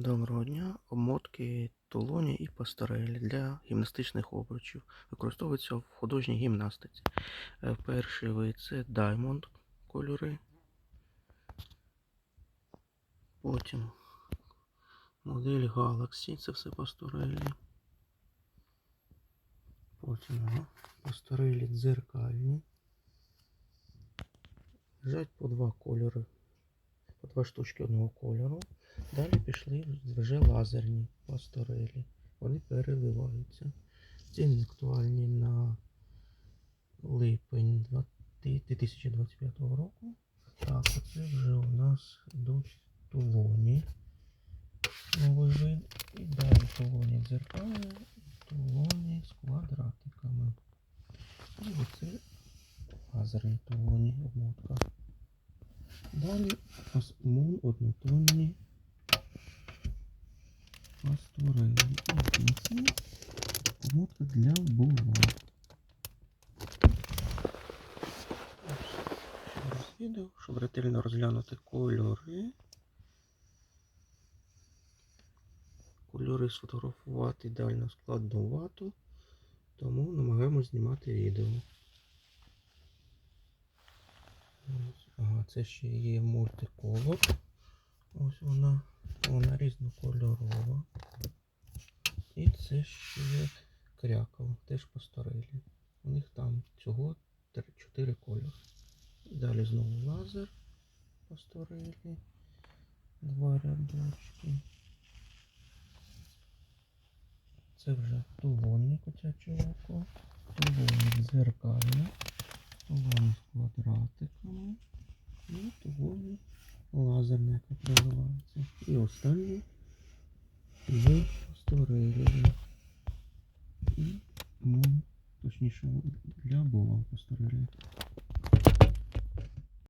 Доброго дня. Обмотки толоні і пасторелі для гімнастичних обручів. Використовуються в художній гімнастиці. Е, Перший вид це Diamond кольори. Потім модель Galaxy, це все пасторелі. Потім ага, пасторелі дзеркальні. Лежать по два кольори, по два штучки одного кольору. Далі пішли вже лазерні пасторелі. Вони переливаються. Ціни актуальні на липень 2025 року. Так, оце вже у нас йдуть тулоні. Новий вид. І далі тулоні дзеркальні, тулоні з квадратиками. І оце лазерні тулоні обмотка. Далі мун однотонні кінці обмотка для була. Відео, щоб ретельно розглянути кольори. Кольори сфотографувати ідеально складновато, тому намагаємось знімати відео. Ага, це ще є мультиколор. Ось вона. Вона різнокольорова. І це ще є крякова, теж пасторелі. У них там всього 4 кольори. Далі знову лазер пасторелі. Два рядочки. Це вже тулонні котяче око, тулонні дзеркальне, тулонні з квадратиками і тулонні лазерне, яке проливається. І останнє є створили. І мон, точніше для була пасторелі.